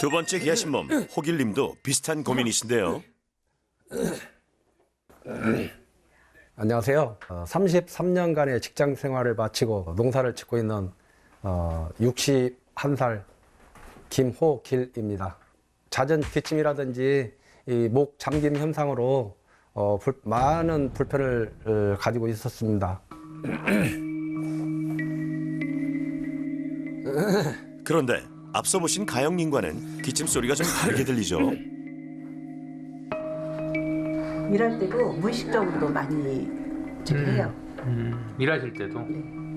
두 번째 귀하신 몸 호길님도 비슷한 고민이신데요. 안녕하세요. 어, 33년간의 직장 생활을 마치고 농사를 짓고 있는 어, 61살 김호길입니다. 잦은 기침이라든지 이 목 잠김 현상으로 어, 불- 많은 불편을 어, 가지고 있었습니다. 그런데 앞서 보신 가영님과는 기침 소리가 좀 다르게 들리죠. 일할 때도 무의식적으로도 많이 저기 해요. 음, 일하실 때도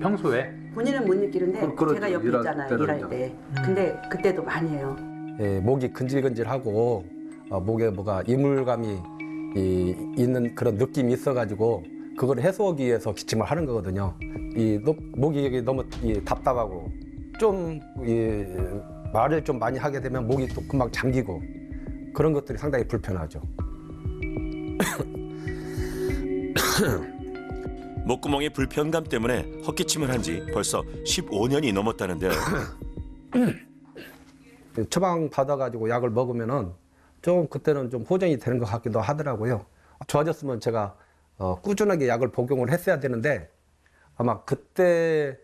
평소에 본인은 못 느끼는데 그- 그렇죠. 제가 옆에 일할 있잖아요. 때는요. 일할 때. 근데 그때도 많이 해요. 예, 목이 근질근질하고 어, 목에 뭐가 이물감이 이, 있는 그런 느낌이 있어가지고 그걸 해소하기 위해서 기침을 하는 거거든요. 이 노- 목이 너무 이, 답답하고 좀 이, 말을 좀 많이 하게 되면 목이 또 금방 잠기고 그런 것들이 상당히 불편하죠. 목구멍의 불편감 때문에 헛기침을 한 지 벌써 15년이 넘었다는데요. 처방 받아가지고 약을 먹으면은 좀 그때는 좀 호전이 되는 것 같기도 하더라고요. 좋아졌으면 제가 어, 꾸준하게 약을 복용을 했어야 되는데 아마 그때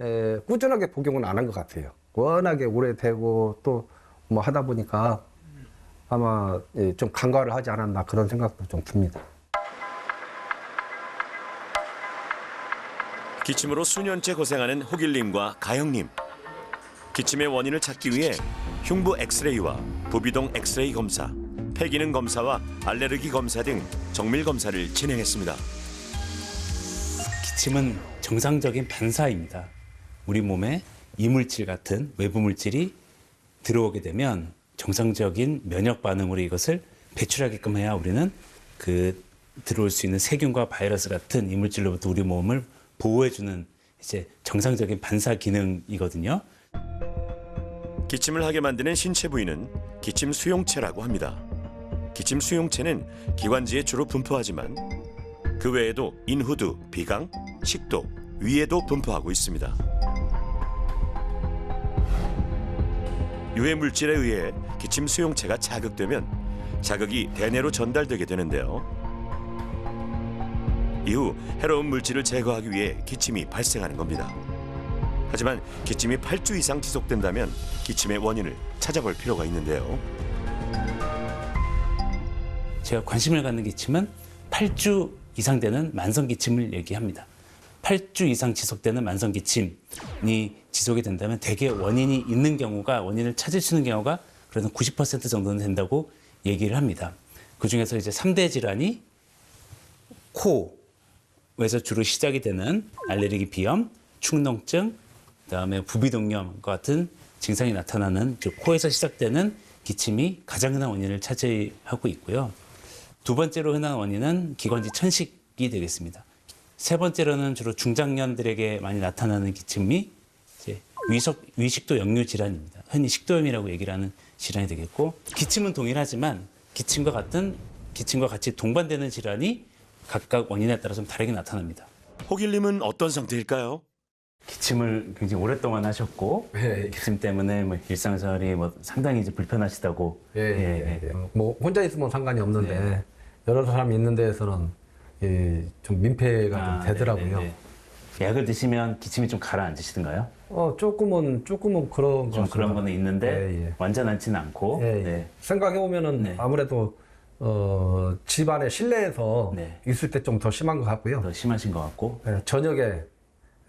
에, 꾸준하게 복용은 안 한 것 같아요. 워낙에 오래되고 또 뭐 하다 보니까 아마 예, 좀 간과를 하지 않았나 그런 생각도 좀 듭니다. 기침으로 수년째 고생하는 호길님과 가영님. 기침의 원인을 찾기 위해 흉부 엑스레이와 부비동 엑스레이 검사, 폐기능 검사와 알레르기 검사 등 정밀 검사를 진행했습니다. 기침은 정상적인 반사입니다. 우리 몸에 이물질 같은 외부 물질이 들어오게 되면 정상적인 면역 반응으로 이것을 배출하게끔 해야 우리는 그 들어올 수 있는 세균과 바이러스 같은 이물질로부터 우리 몸을 보호해주는 이제 정상적인 반사 기능이거든요. 기침을 하게 만드는 신체 부위는 기침 수용체라고 합니다. 기침 수용체는 기관지에 주로 분포하지만 그 외에도 인후두, 비강, 식도, 위에도 분포하고 있습니다. 유해 물질에 의해 기침 수용체가 자극되면 자극이 대뇌로 전달되게 되는데요. 이후 해로운 물질을 제거하기 위해 기침이 발생하는 겁니다. 하지만 기침이 8주 이상 지속된다면 기침의 원인을 찾아볼 필요가 있는데요. 제가 관심을 갖는 기침은 8주 이상 되는 만성 기침을 얘기합니다. 8주 이상 지속되는 만성 기침이 지속이 된다면 대개 원인이 있는 경우가 원인을 찾을 수 있는 경우가 그래도 90% 정도는 된다고 얘기를 합니다. 그 중에서 이제 3대 질환이 코에서 주로 시작이 되는 알레르기 비염, 축농증, 그다음에 부비동염 같은 증상이 나타나는 즉 코에서 시작되는 기침이 가장 흔한 원인을 차지하고 있고요. 두 번째로 흔한 원인은 기관지 천식이 되겠습니다. 세 번째로는 주로 중장년들에게 많이 나타나는 기침이 이제 위석, 위식도 역류 질환입니다. 흔히 식도염이라고 얘기를 하는 질환이 되겠고 기침은 동일하지만 기침과 같은 기침과 같이 동반되는 질환이 각각 원인에 따라 좀 다르게 나타납니다. 호길님은 어떤 상태일까요? 기침을 굉장히 오랫동안 하셨고 예, 기침 때문에 뭐 일상생활이 뭐 상당히 이제 불편하시다고 예, 예, 예. 뭐 혼자 있으면 상관이 없는데 네. 여러 사람이 있는 데에서는 예, 좀 민폐가 아, 좀 되더라고요. 네, 네, 네. 약을 드시면 기침이 좀 가라앉으시던가요? 어 조금은 조금은 그런 좀 그런 거는 있는데 예, 예. 완전하지는 않고 예, 예. 네. 생각해 보면은 네. 아무래도 어, 집안의 실내에서 네. 있을 때 좀 더 심한 것 같고요. 더 심하신 것 같고 예, 저녁에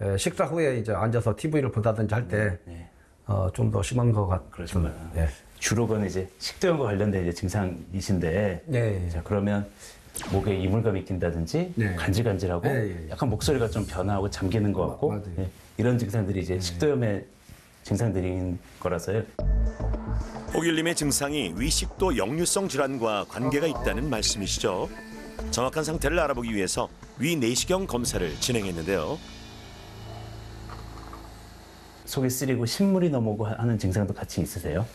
예, 식사 후에 이제 앉아서 TV를 보다든지 할때 네. 어, 좀더 심한 것 같. 그러신가요? 예. 주로 그건 이제 식도염과 관련된 이제 증상이신데 예, 예. 자 그러면 목에 이물감이 낀다든지 네. 간질간질하고 예, 예, 예. 약간 목소리가 좀 변하고 잠기는 것 같고 맞아요. 예, 이런 증상들이 이제 식도염의 증상들인 거라서요. 호길님의 증상이 위식도 역류성 질환과 관계가 있다는 말씀이시죠? 정확한 상태를 알아보기 위해서 위 내시경 검사를 진행했는데요. 속이 쓰리고 신물이 넘어오고 하는 증상도 같이 있으세요?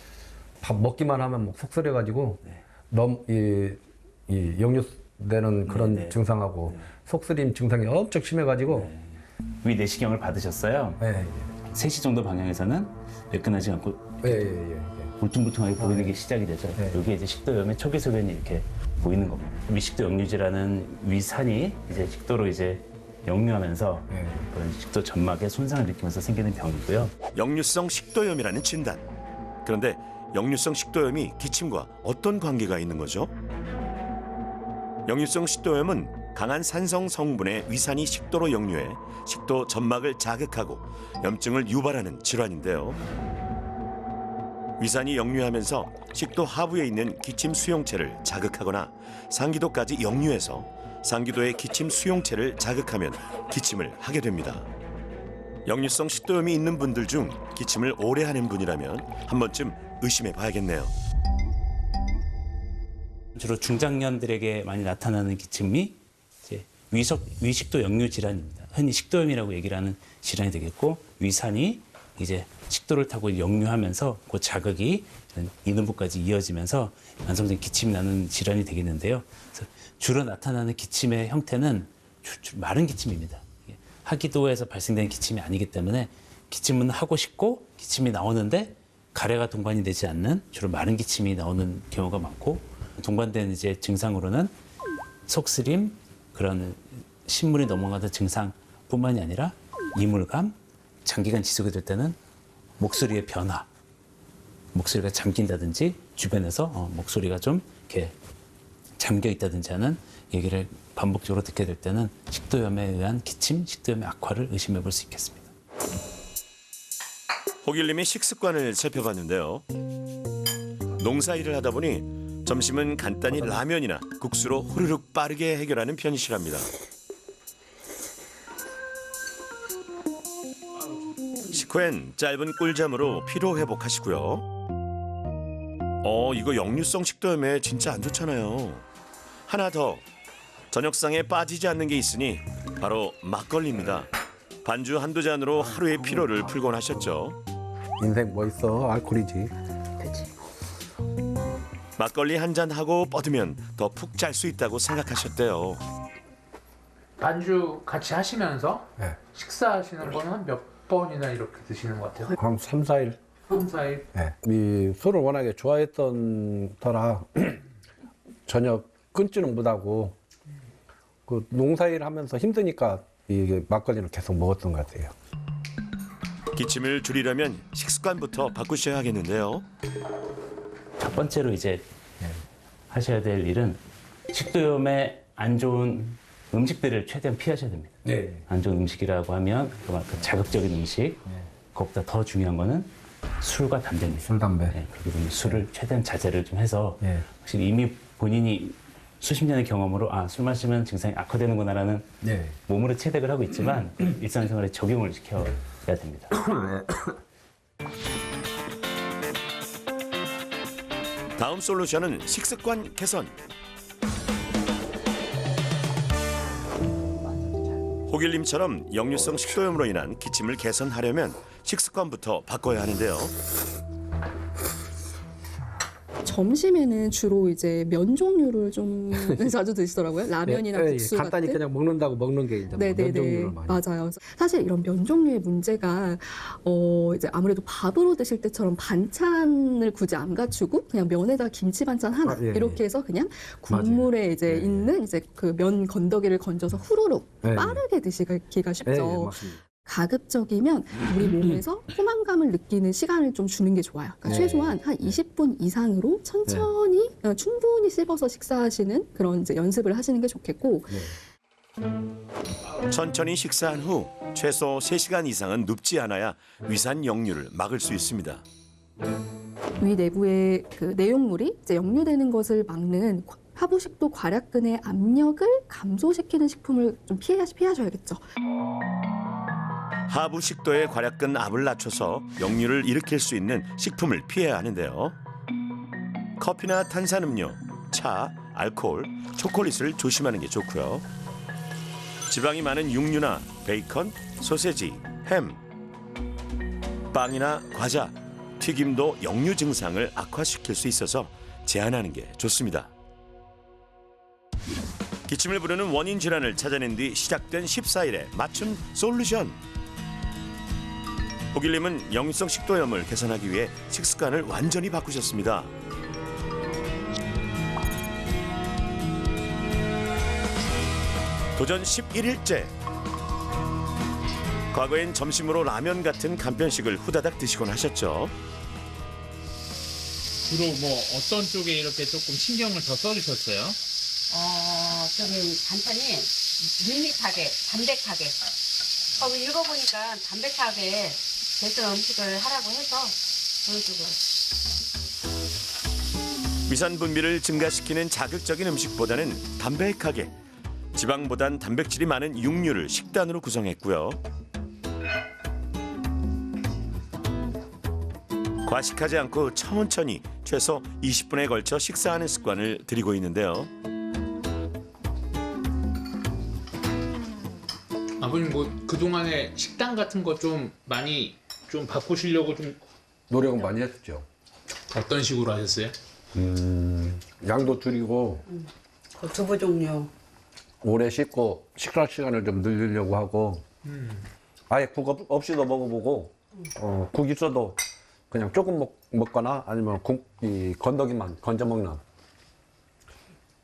밥 먹기만 하면 막 속쓰려 가지고 네. 너무 이, 이 역류 되는 그런 네, 네. 증상하고 속쓰림 증상이 엄청 심해 가지고 위 내시경을 받으셨어요. 예, 예. 3시 정도 방향에서는 매끈하지 않고 예, 예, 예. 울퉁불퉁하게 보이는 게 시작이 되죠. 네. 여기 이제 식도염의 초기 소견이 이렇게 보이는 겁니다. 위식도 역류질하는 위산이 이제 식도로 이제 역류하면서 네. 그런 식도 점막에 손상을 일으키면서 생기는 병이고요. 역류성 식도염이라는 진단. 그런데 역류성 식도염이 기침과 어떤 관계가 있는 거죠? 역류성 식도염은 강한 산성 성분의 위산이 식도로 역류해 식도 점막을 자극하고 염증을 유발하는 질환인데요. 위산이 역류하면서 식도 하부에 있는 기침 수용체를 자극하거나 상기도까지 역류해서 상기도의 기침 수용체를 자극하면 기침을 하게 됩니다. 역류성 식도염이 있는 분들 중 기침을 오래 하는 분이라면 한 번쯤 의심해 봐야겠네요. 주로 중장년들에게 많이 나타나는 기침이 이제 위석, 위식도 역류 질환입니다. 흔히 식도염이라고 얘기를 하는 질환이 되겠고 위산이 이제 식도를 타고 역류하면서 그 자극이 이눈부까지 이어지면서 만성적인 기침이 나는 질환이 되겠는데요. 주로 나타나는 기침의 형태는 마른 기침입니다. 하기도에서 발생되는 기침이 아니기 때문에 기침은 하고 싶고 기침이 나오는데 가래가 동반이 되지 않는 주로 마른 기침이 나오는 경우가 많고 동반된 이제 증상으로는 속쓰림 그런 신물이 넘어가는 증상뿐만이 아니라 이물감 장기간 지속이 될 때는 목소리의 변화 목소리가 잠긴다든지 주변에서 어, 목소리가 좀 이렇게 잠겨 있다든지 하는 얘기를 반복적으로 듣게 될 때는 식도염에 의한 기침, 식도염의 악화를 의심해 볼 수 있겠습니다. 호길님의 식습관을 살펴봤는데요. 농사일을 하다 보니 점심은 간단히 라면이나 국수로 후루룩 빠르게 해결하는 편이시랍니다. 식후엔 짧은 꿀잠으로 피로 회복하시고요. 어, 이거 역류성 식도염에 진짜 안 좋잖아요. 하나 더 저녁상에 빠지지 않는 게 있으니 바로 막걸리입니다. 반주 한두 잔으로 하루의 피로를 풀곤 하셨죠. 인생 뭐 있어? 알코올이지. 막걸리 한 잔 하고 뻗으면 더 푹 잘 수 있다고 생각하셨대요. 반주 같이 하시면서 네. 식사하시는 거는 한 몇 번이나 이렇게 드시는 것 같아요? 한 3, 4일. 3, 4일? 예. 이 술을 워낙에 좋아했던 터라 저녁 끊지는 못하고 그 농사일 하면서 힘드니까 이게 막걸리를 계속 먹었던 것 같아요. 기침을 줄이려면 식습관부터 바꾸셔야 하겠는데요. 첫 번째로 이제 하셔야 될 일은 식도염에 안 좋은 음식들을 최대한 피하셔야 됩니다. 네. 안 좋은 음식이라고 하면 그만큼 자극적인 음식, 그것보다 더 중요한 거는 술과 담배입니다. 술, 담배. 네, 그렇기 때문에 술을 최대한 자제를 좀 해서 예. 확실히 이미 본인이 수십 년의 경험으로 아, 술 마시면 증상이 악화되는구나라는 네. 몸으로 체득을 하고 있지만 일상생활에 적용을 시켜야 됩니다. 다음 솔루션은 식습관 개선. 호길님처럼 역류성 식도염으로 인한 기침을 개선하려면 식습관부터 바꿔야 하는데요. 점심에는 주로 이제 면 종류를 좀 자주 드시더라고요. 라면이나 예, 예, 국수 간단히 같은. 그냥 먹는다고 먹는 게 이제 면 네네네 종류를 많이. 맞아요. 사실 이런 면 종류의 문제가 어 이제 아무래도 밥으로 드실 때처럼 반찬을 굳이 안 갖추고 그냥 면에다 김치 반찬 하나 아, 예, 이렇게 해서 그냥 국물에 이제 예, 예. 있는 이제 그 면 건더기를 건져서 후루룩 예, 예. 빠르게 드시기가 예, 쉽죠. 예, 맞습니다. 가급적이면 우리 몸에서 포만감을 느끼는 시간을 좀 주는 게 좋아요. 그러니까 네. 최소한 한 20분 이상으로 천천히 어, 충분히 씹어서 식사하시는 그런 이제 연습을 하시는 게 좋겠고 천천히 식사한 후 최소 3시간 이상은 눕지 않아야 위산 역류를 막을 수 있습니다. 위 내부의 그 내용물이 이제 역류되는 것을 막는 과- 하부식도 괄약근의 압력을 감소시키는 식품을 좀 피해, 피하셔야겠죠. 하부 식도의 괄약근 압을 낮춰서 역류를 일으킬 수 있는 식품을 피해야 하는데요. 커피나 탄산음료, 차, 알코올, 초콜릿을 조심하는 게 좋고요. 지방이 많은 육류나 베이컨, 소세지, 햄, 빵이나 과자, 튀김도 역류 증상을 악화시킬 수 있어서 제한하는 게 좋습니다. 기침을 부르는 원인 질환을 찾아낸 뒤 시작된 14일의 맞춤 솔루션. 보길님은 영유성 식도염을 개선하기 위해 식습관을 완전히 바꾸셨습니다. 도전 11일째. 과거엔 점심으로 라면 같은 간편식을 후다닥 드시곤 하셨죠. 주로 뭐 어떤 쪽에 이렇게 조금 신경을 더 써주셨어요? 어, 좀 반찬이 밋밋하게, 담백하게. 어, 읽어보니까 담백하게 대선 음식을 하라고 해서 쪽으로. 위산 분비를 증가시키는 자극적인 음식보다는 담백하게 지방보단 단백질이 많은 육류를 식단으로 구성했고요. 과식하지 않고 천천히 최소 20분에 걸쳐 식사하는 습관을 들이고 있는데요. 아버님 뭐 그동안에 식단 같은 거 좀 많이 좀 바꾸시려고 좀 노력은 많이 했죠. 어떤 식으로 하셨어요? 음, 양도 줄이고 그 두부 종류. 오래 씻고 식사 시간을 좀 늘리려고 하고 아예 국 없- 없이도 먹어보고 어, 국 있어도 그냥 조금 먹, 먹거나 아니면 국, 이 건더기만 건져 먹는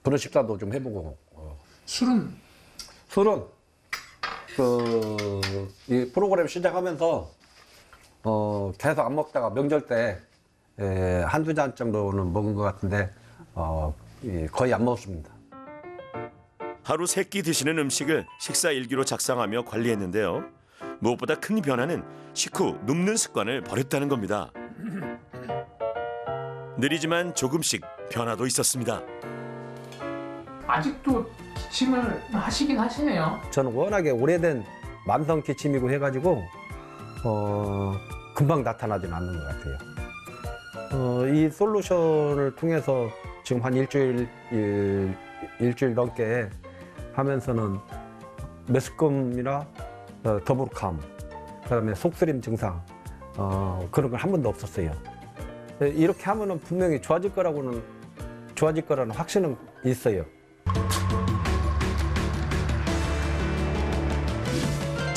그런 식사도 좀 해보고 어. 술은 술은 그 이 프로그램 시작하면서 어, 계속 안 먹다가 명절 때 에, 한두 잔 정도는 먹은 것 같은데 어, 이 거의 안 먹었습니다. 하루 세 끼 드시는 음식을 식사 일기로 작성하며 관리했는데요. 무엇보다 큰 변화는 식후 눕는 습관을 버렸다는 겁니다. 느리지만 조금씩 변화도 있었습니다. 아직도 기침을 하시긴 하시네요. 저는 워낙에 오래된 만성 기침이고 해가지고 어, 금방 나타나진 않는 것 같아요. 어, 이 솔루션을 통해서 지금 한 일주일 일, 일주일 넘게 하면서는 메스컴이나 어, 더부룩함, 그다음에 속쓰림 증상 어, 그런 건한 번도 없었어요. 네, 이렇게 하면은 분명히 좋아질 거라고는 좋아질 거라는 확신은 있어요.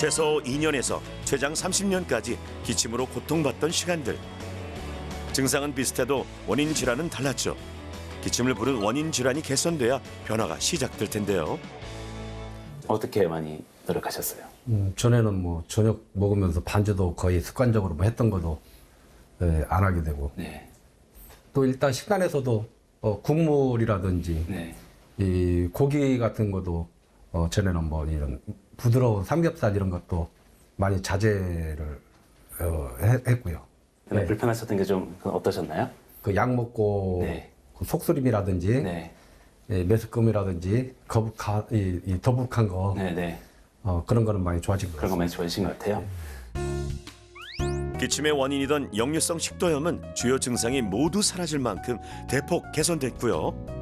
최소 2년에서 최장 30년까지 기침으로 고통받던 시간들. 증상은 비슷해도 원인 질환은 달랐죠. 기침을 부른 원인 질환이 개선돼야 변화가 시작될 텐데요. 어떻게 많이 노력하셨어요? 음, 전에는 뭐 저녁 먹으면서 반주도 거의 습관적으로 뭐 했던 것도 예, 안 하게 되고 네, 또 일단 식단에서도 어, 국물이라든지 네. 이 고기 같은 것도 어, 전에는 뭐 이런 부드러운 삼겹살 이런 것도 많이 자제를 어, 해- 했고요. 근데 네. 불편하셨던 게 좀 어떠셨나요? 그 약 먹고 네. 그 속쓰림이라든지 네, 예, 메스꺼움이라든지 거북한 이, 이 더부룩한 거 네, 네. 어, 그런 거는 많이 좋아진 것 그런 거 같습니다. 많이 좋아지신 것 같아요. 기침의 원인이던 역류성 식도염은 주요 증상이 모두 사라질 만큼 대폭 개선됐고요.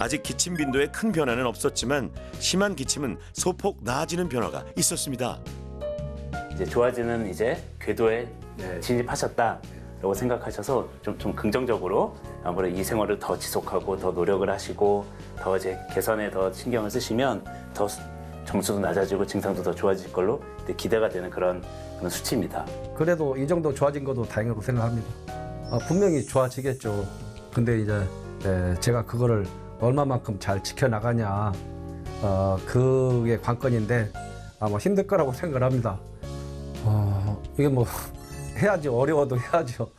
아직 기침 빈도에 큰 변화는 없었지만 심한 기침은 소폭 나아지는 변화가 있었습니다. 이제 좋아지는 이제 궤도에 네. 진입하셨다라고 생각하셔서 좀, 좀 긍정적으로 아무래도 이 생활을 더 지속하고 더 노력을 하시고 더 이제 개선에 더 신경을 쓰시면 더 수- 점수도 낮아지고 증상도 더 좋아질 걸로 기대가 되는 그런, 그런 수치입니다. 그래도 이 정도 좋아진 것도 다행이라고 생각합니다. 어, 분명히 좋아지겠죠. 근데 이제 에, 제가 그거를 얼마만큼 잘 지켜나가냐, 어, 그게 관건인데 아마 힘들 거라고 생각을 합니다. 어, 이게 뭐 해야지 어려워도 해야죠.